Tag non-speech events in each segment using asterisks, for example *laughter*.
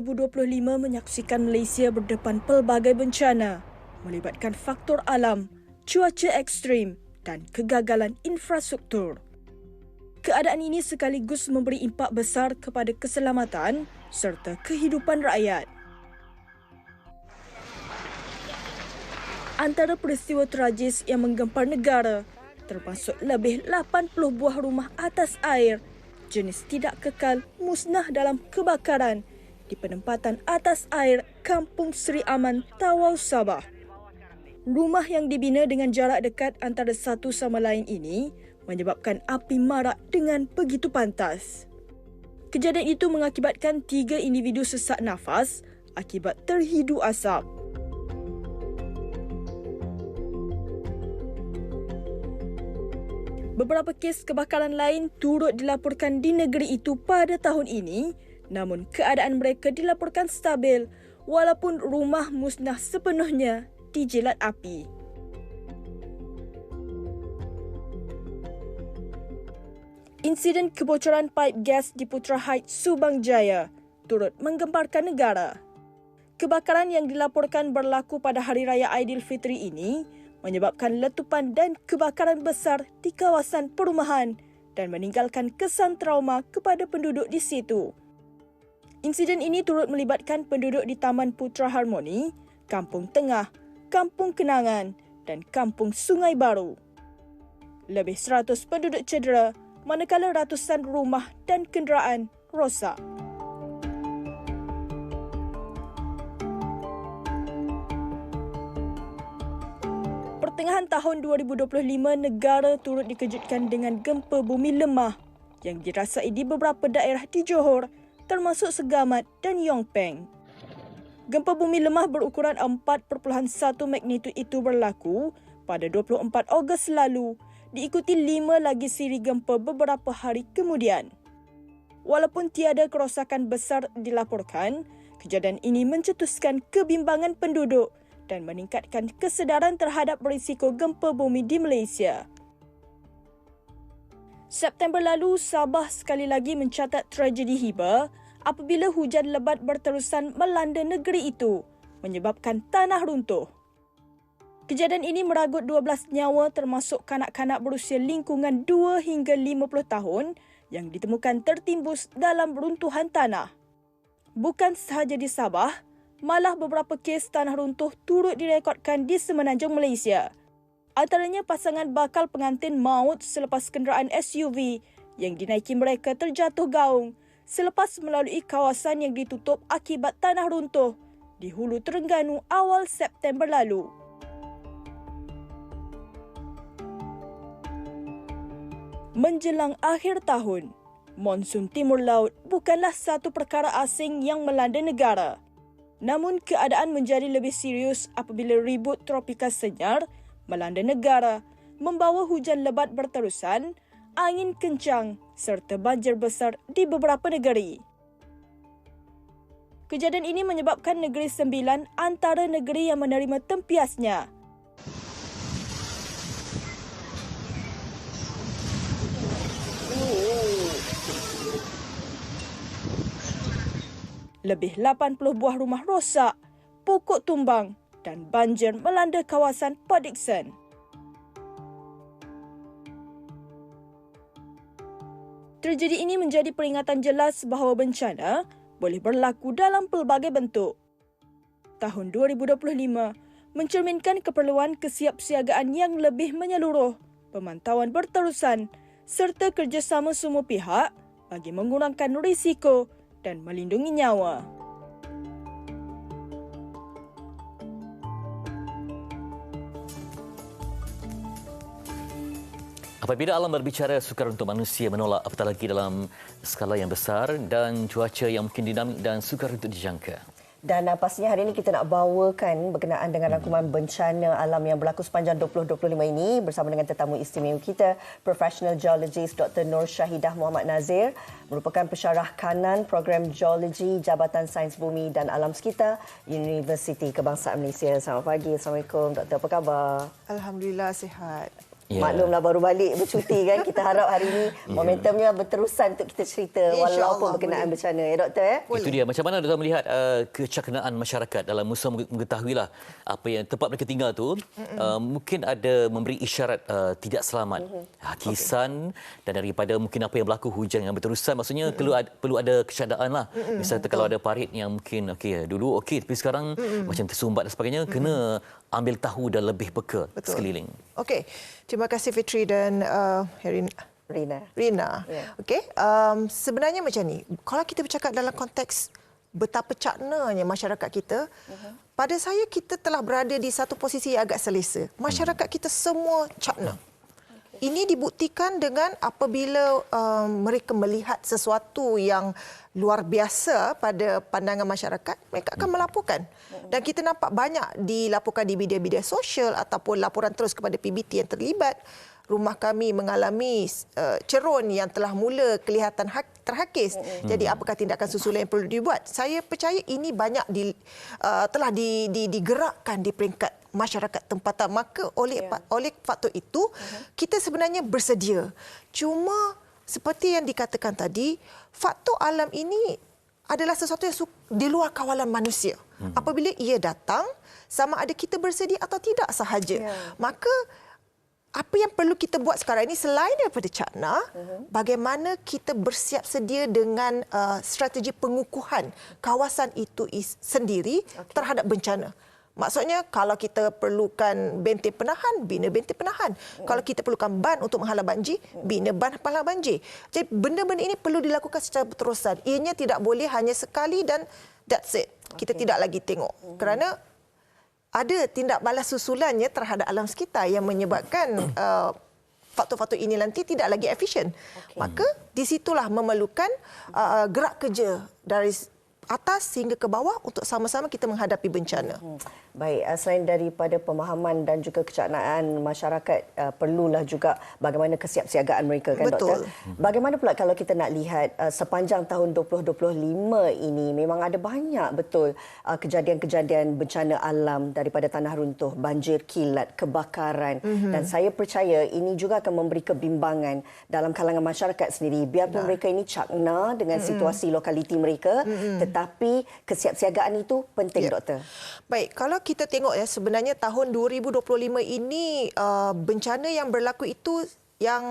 2025 menyaksikan Malaysia berdepan pelbagai bencana melibatkan faktor alam, cuaca ekstrim dan kegagalan infrastruktur. Keadaan ini sekaligus memberi impak besar kepada keselamatan serta kehidupan rakyat. Antara peristiwa tragis yang menggempar negara termasuk lebih 80 buah rumah atas air jenis tidak kekal musnah dalam kebakaran di penempatan atas air Kampung Seri Aman, Tawau, Sabah. Rumah yang dibina dengan jarak dekat antara satu sama lain ini menyebabkan api marak dengan begitu pantas. Kejadian itu mengakibatkan tiga individu sesak nafas akibat terhidu asap. Beberapa kes kebakaran lain turut dilaporkan di negeri itu pada tahun ini, namun keadaan mereka dilaporkan stabil walaupun rumah musnah sepenuhnya dijilat api. Insiden kebocoran pipe gas di Putra Heights, Subang Jaya turut menggemparkan negara. Kebakaran yang dilaporkan berlaku pada Hari Raya Aidilfitri ini menyebabkan letupan dan kebakaran besar di kawasan perumahan dan meninggalkan kesan trauma kepada penduduk di situ. Insiden ini turut melibatkan penduduk di Taman Putra Harmoni, Kampung Tengah, Kampung Kenangan dan Kampung Sungai Baru. Lebih 100 penduduk cedera manakala ratusan rumah dan kenderaan rosak. pertengahan tahun 2025, negara turut dikejutkan dengan gempa bumi lemah yang dirasai di beberapa daerah di Johor termasuk Segamat dan Yongpeng. Gempa bumi lemah berukuran 4.1 magnitud itu berlaku pada 24 Ogos lalu diikuti lima lagi siri gempa beberapa hari kemudian. Walaupun tiada kerosakan besar dilaporkan, kejadian ini mencetuskan kebimbangan penduduk dan meningkatkan kesedaran terhadap risiko gempa bumi di Malaysia. September lalu, Sabah sekali lagi mencatat tragedi hiba apabila hujan lebat berterusan melanda negeri itu menyebabkan tanah runtuh. Kejadian ini meragut 12 nyawa termasuk kanak-kanak berusia lingkungan 2 hingga 50 tahun yang ditemukan tertimbus dalam runtuhan tanah. Bukan sahaja di Sabah, malah beberapa kes tanah runtuh turut direkodkan di semenanjung Malaysia. Antaranya pasangan bakal pengantin maut selepas kenderaan SUV yang dinaiki mereka terjatuh gaung selepas melalui kawasan yang ditutup akibat tanah runtuh di Hulu Terengganu awal September lalu. Menjelang akhir tahun, monsun timur laut bukanlah satu perkara asing yang melanda negara. Namun keadaan menjadi lebih serius apabila ribut tropika senyar melanda negara, membawa hujan lebat berterusan, angin kencang serta banjir besar di beberapa negeri. Kejadian ini menyebabkan negeri sembilan antara negeri yang menerima tempiasnya lebih 80 buah rumah rosak, pokok tumbang dan banjir melanda kawasan Port Dickson. Tragedi ini menjadi peringatan jelas bahawa bencana boleh berlaku dalam pelbagai bentuk. Tahun 2025 mencerminkan keperluan kesiapsiagaan yang lebih menyeluruh, pemantauan berterusan serta kerjasama semua pihak bagi mengurangkan risiko dan melindungi nyawa. Apabila alam berbicara, sukar untuk manusia menolak apatah lagi dalam skala yang besar dan cuaca yang mungkin dinamik dan sukar untuk dijangka. Dan uh, pastinya hari ini kita nak bawakan berkenaan dengan rangkuman bencana alam yang berlaku sepanjang 2025 ini bersama dengan tetamu istimewa kita, Professional Geologist Dr. Nur Syahidah Muhammad Nazir, merupakan pensyarah kanan program Geologi Jabatan Sains Bumi dan Alam Sekitar Universiti Kebangsaan Malaysia. Selamat pagi. Assalamualaikum. Doktor, apa khabar? Alhamdulillah sihat. Ya. Maklumlah baru balik bercuti kan. Kita harap hari ini *laughs* momentumnya berterusan untuk kita cerita InsyaAllah walaupun berkenaan boleh. bencana ya doktor ya. Itu dia. Macam mana doktor melihat uh, kecakanan masyarakat dalam musim mengetahuilah apa yang tempat mereka tinggal tu uh, mungkin ada memberi isyarat uh, tidak selamat. Ha, kisan dan daripada mungkin apa yang berlaku hujan yang berterusan maksudnya perlu ada, perlu ada kecadaan lah. Misalnya kalau ada parit yang mungkin okey dulu okey tapi sekarang macam tersumbat dan sebagainya kena ambil tahu dan lebih peka Betul. sekeliling. Okey, terima kasih Fitri dan uh, Herin. Rina. Rina. Ya. Okey, um, sebenarnya macam ni. Kalau kita bercakap dalam konteks betapa caknanya masyarakat kita, uh-huh. pada saya kita telah berada di satu posisi yang agak selesa. Masyarakat kita semua cakna. Ini dibuktikan dengan apabila um, mereka melihat sesuatu yang luar biasa pada pandangan masyarakat, mereka akan melaporkan. Dan kita nampak banyak dilaporkan di media-media sosial ataupun laporan terus kepada PBT yang terlibat. Rumah kami mengalami uh, cerun yang telah mula kelihatan hak, terhakis. Jadi apakah tindakan susulan yang perlu dibuat? Saya percaya ini banyak di, uh, telah di, di, digerakkan di peringkat masyarakat tempatan. Maka oleh Ya. yeah. oleh faktor itu kita sebenarnya bersedia. Cuma seperti yang dikatakan tadi, faktor alam ini adalah sesuatu yang su- di luar kawalan manusia. Apabila ia datang, sama ada kita bersedia atau tidak sahaja. Ya. Maka apa yang perlu kita buat sekarang ini selain daripada cakna, bagaimana kita bersiap sedia dengan uh, strategi pengukuhan kawasan itu is- sendiri terhadap bencana. Maksudnya kalau kita perlukan benteng penahan, bina benteng penahan. Kalau kita perlukan ban untuk menghalau banjir, bina ban penghalau banjir. Jadi benda-benda ini perlu dilakukan secara berterusan. Ianya tidak boleh hanya sekali dan that's it. Kita tidak lagi tengok. Kerana ada tindak balas susulannya terhadap alam sekitar yang menyebabkan *coughs* uh, faktor-faktor ini nanti tidak lagi efisien. Okay. Maka di situlah memerlukan uh, gerak kerja dari atas sehingga ke bawah untuk sama-sama kita menghadapi bencana. Hmm. Baik, uh, selain daripada pemahaman dan juga kecaknaan masyarakat, uh, perlulah juga bagaimana kesiapsiagaan mereka kan Betul. doktor. Bagaimana pula kalau kita nak lihat uh, sepanjang tahun 2025 ini memang ada banyak betul kejadian-kejadian bencana alam daripada tanah runtuh, banjir kilat, kebakaran mm-hmm. dan saya percaya ini juga akan memberi kebimbangan dalam kalangan masyarakat sendiri biarpun mereka ini cakna dengan mm-hmm. situasi lokaliti mereka mm-hmm. Tetapi kesiapsiagaan itu penting Ya. doktor. Baik, kalau kita tengok ya sebenarnya tahun 2025 ini uh, bencana yang berlaku itu yang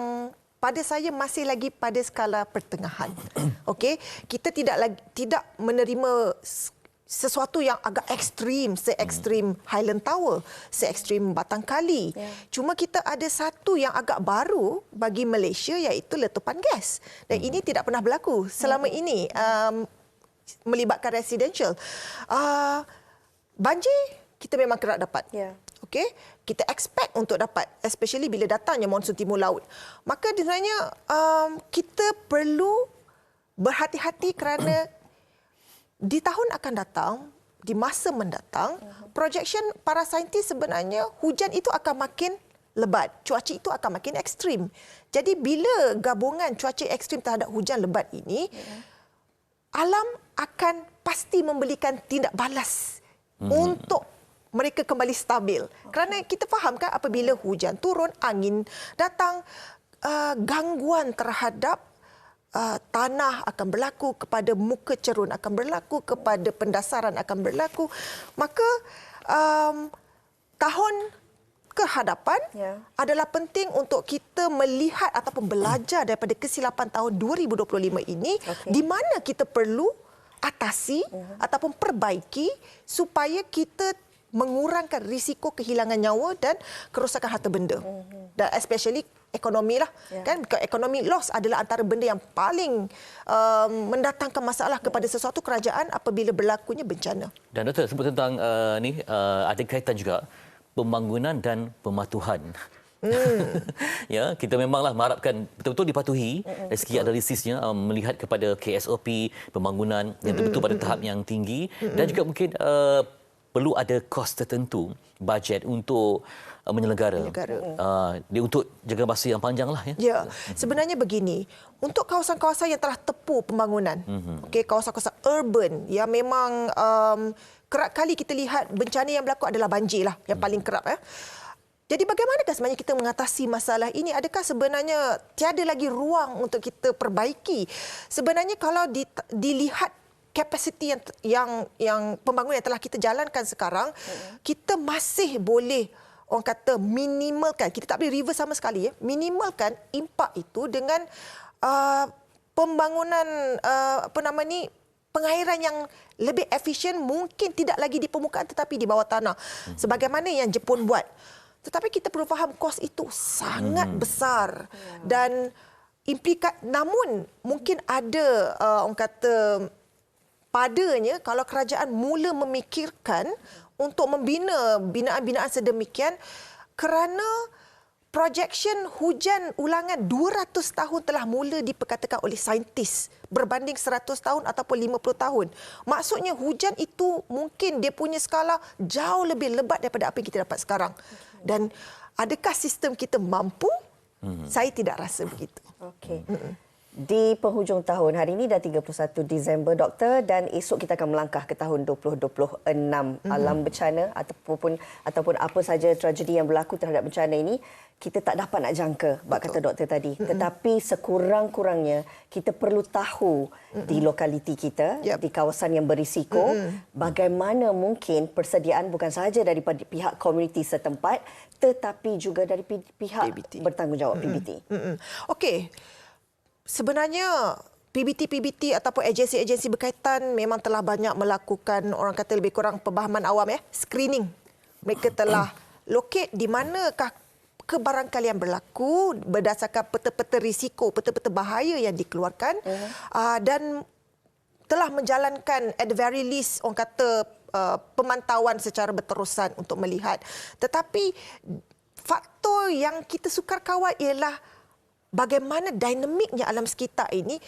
pada saya masih lagi pada skala pertengahan. *clears throat* Okey, kita tidak lagi tidak menerima sesuatu yang agak ekstrim, se-ekstrim Highland Tower, se-ekstrim Batang Kali. Ya. Cuma kita ada satu yang agak baru bagi Malaysia iaitu letupan gas. Dan ini tidak pernah berlaku selama ini um, melibatkan residential. Uh, banjir kita memang kerap dapat. Ya. Okey, kita expect untuk dapat especially bila datangnya monsun timur laut. Maka sebenarnya um, kita perlu berhati-hati kerana *clears throat* di tahun akan datang, di masa mendatang, projection para saintis sebenarnya hujan itu akan makin lebat, cuaca itu akan makin ekstrim. Jadi bila gabungan cuaca ekstrim terhadap hujan lebat ini, alam akan pasti memberikan tindak balas hmm. untuk mereka kembali stabil. Kerana kita faham kan apabila hujan turun, angin datang, uh, gangguan terhadap uh, tanah akan berlaku, kepada muka cerun akan berlaku, kepada pendasaran akan berlaku. Maka um, tahun ke hadapan Ya. adalah penting untuk kita melihat ataupun belajar daripada kesilapan tahun 2025 ini Okey. di mana kita perlu atasi uh-huh. ataupun perbaiki supaya kita mengurangkan risiko kehilangan nyawa dan kerosakan harta benda. Uh-huh. Dan especially ekonomi lah. Ya. Kan ekonomi loss adalah antara benda yang paling um, mendatangkan masalah kepada sesuatu kerajaan apabila berlakunya bencana. Dan doktor sebut tentang uh, ni uh, ada kaitan juga pembangunan dan pematuhan. Hmm. *laughs* ya, kita memanglah mengharapkan betul-betul dipatuhi. Hmm, dari segi analisisnya um, melihat kepada KSOP pembangunan yang betul-betul pada tahap yang tinggi. Dan juga mungkin uh, perlu ada kos tertentu bajet untuk uh, menyelenggara. Menyelenggara. Uh, dia untuk jaga masa yang panjang lah ya. Ya, sebenarnya begini. Untuk kawasan-kawasan yang telah tepu pembangunan, mm-hmm. okey, kawasan-kawasan urban yang memang um, kerap kali kita lihat bencana yang berlaku adalah banjir lah yang paling kerap. Eh. Jadi bagaimanakah sebenarnya kita mengatasi masalah ini? Adakah sebenarnya tiada lagi ruang untuk kita perbaiki? Sebenarnya kalau di, dilihat kapasiti yang yang yang pembangunan yang telah kita jalankan sekarang, mm-hmm. kita masih boleh orang kata minimalkan, kita tak boleh reverse sama sekali ya, minimalkan impak itu dengan uh, pembangunan uh, apa nama ni pengairan yang lebih efisien mungkin tidak lagi di permukaan tetapi di bawah tanah. Mm-hmm. Sebagaimana yang Jepun buat. Tetapi kita perlu faham kos itu sangat hmm. besar ya. dan implikat namun mungkin ada uh, orang kata padanya kalau kerajaan mula memikirkan untuk membina binaan-binaan sedemikian kerana projection hujan ulangan 200 tahun telah mula diperkatakan oleh saintis berbanding 100 tahun ataupun 50 tahun. Maksudnya hujan itu mungkin dia punya skala jauh lebih lebat daripada apa yang kita dapat sekarang. Dan adakah sistem kita mampu? Hmm. Saya tidak rasa begitu. Okey. Hmm. Di penghujung tahun, hari ini dah 31 Disember, Doktor, dan esok kita akan melangkah ke tahun 2026 mm-hmm. alam bencana ataupun ataupun apa saja tragedi yang berlaku terhadap bencana ini, kita tak dapat nak jangka, bak kata doktor tadi. Mm-hmm. Tetapi sekurang-kurangnya, kita perlu tahu mm-hmm. di lokaliti kita, yep. di kawasan yang berisiko, mm-hmm. bagaimana mungkin persediaan bukan sahaja daripada pihak komuniti setempat, tetapi juga dari pihak PBT. bertanggungjawab mm-hmm. PBT. Mm-hmm. Okey sebenarnya PBT-PBT ataupun agensi-agensi berkaitan memang telah banyak melakukan orang kata lebih kurang pemahaman awam ya, screening. Mereka telah *clears throat* locate di manakah kebarangkalian berlaku berdasarkan peta-peta risiko, peta-peta bahaya yang dikeluarkan uh-huh. uh, dan telah menjalankan at the very least orang kata uh, pemantauan secara berterusan untuk melihat. Tetapi faktor yang kita sukar kawal ialah bagaimana dinamiknya alam sekitar ini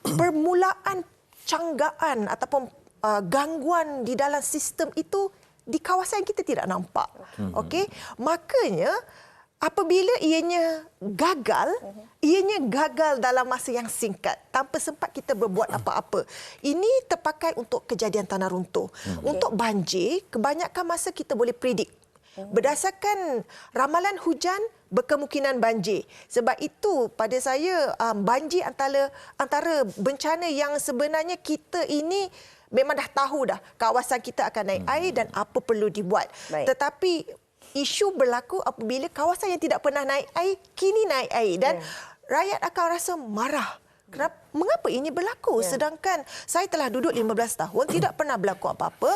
permulaan canggaan ataupun uh, gangguan di dalam sistem itu di kawasan kita tidak nampak. Okey? Makanya apabila ianya gagal ianya gagal dalam masa yang singkat tanpa sempat kita berbuat apa-apa. Ini terpakai untuk kejadian tanah runtuh. Okay. untuk banjir kebanyakan masa kita boleh predict berdasarkan ramalan hujan berkemungkinan banjir. Sebab itu pada saya um, banjir antara antara bencana yang sebenarnya kita ini memang dah tahu dah kawasan kita akan naik hmm. air dan apa perlu dibuat. Baik. Tetapi isu berlaku apabila kawasan yang tidak pernah naik air kini naik air dan yeah. rakyat akan rasa marah. Kenapa? Mengapa ini berlaku? Yeah. Sedangkan saya telah duduk 15 tahun tidak pernah berlaku apa-apa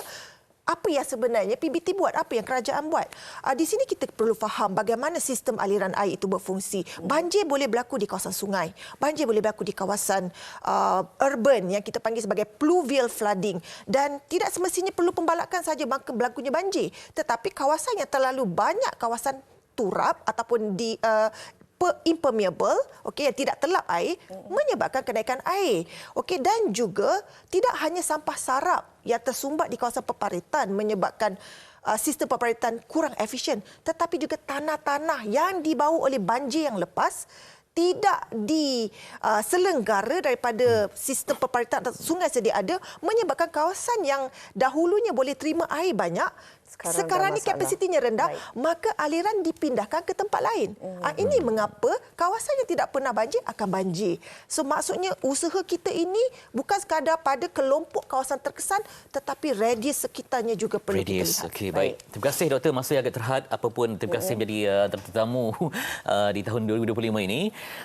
apa yang sebenarnya PBT buat, apa yang kerajaan buat. Uh, di sini kita perlu faham bagaimana sistem aliran air itu berfungsi. Banjir boleh berlaku di kawasan sungai, banjir boleh berlaku di kawasan uh, urban yang kita panggil sebagai pluvial flooding dan tidak semestinya perlu pembalakan saja maka berlakunya banjir. Tetapi kawasan yang terlalu banyak kawasan turap ataupun di uh, impermeable okey yang tidak telap air menyebabkan kenaikan air. Okey dan juga tidak hanya sampah sarap yang tersumbat di kawasan peparitan menyebabkan uh, sistem peparitan kurang efisien tetapi juga tanah-tanah yang dibawa oleh banjir yang lepas tidak diselenggara uh, daripada sistem peparitan sungai sedia ada menyebabkan kawasan yang dahulunya boleh terima air banyak sekarang, sekarang ni kapasitinya rendah Baik. maka aliran dipindahkan ke tempat lain hmm. ha, ini mengapa kawasan yang tidak pernah banjir akan banjir so maksudnya usaha kita ini bukan sekadar pada kelompok kawasan terkesan tetapi radius sekitarnya juga perlu radius. kita lihat okay, baik. baik terima kasih doktor masa yang agak terhad apapun terima kasih hmm. menjadi uh, tetamu *laughs* uh, di tahun 2025 ini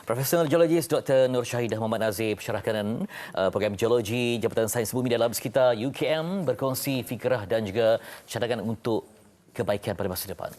Profesor Geologis Dr. Nur Syahidah Muhammad Nazir kanan uh, program Geologi Jabatan Sains Bumi dalam sekitar UKM berkongsi fikrah dan juga cadangan untuk kebaikan pada masa depan.